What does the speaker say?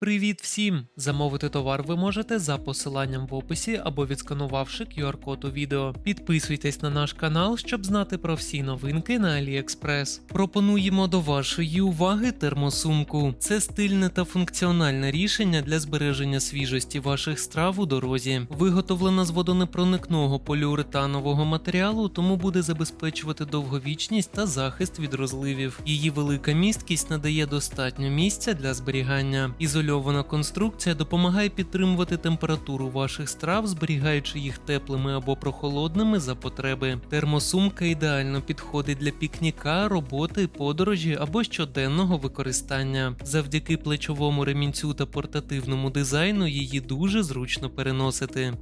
Привіт всім! Замовити товар ви можете за посиланням в описі або відсканувавши QR-код у відео. Підписуйтесь на наш канал, щоб знати про всі новинки на AliExpress. Пропонуємо до вашої уваги термосумку. Це стильне та функціональне рішення для збереження свіжості ваших страв у дорозі. Виготовлена з водонепроникного поліуретанового матеріалу, тому буде забезпечувати довговічність та захист від розливів. Її велика місткість надає достатньо місця для зберігання. Ізольована конструкція допомагає підтримувати температуру ваших страв, зберігаючи їх теплими або прохолодними за потреби. Термосумка ідеально підходить для пікніка, роботи, подорожі або щоденного використання. Завдяки плечовому ремінцю та портативному дизайну її дуже зручно переносити.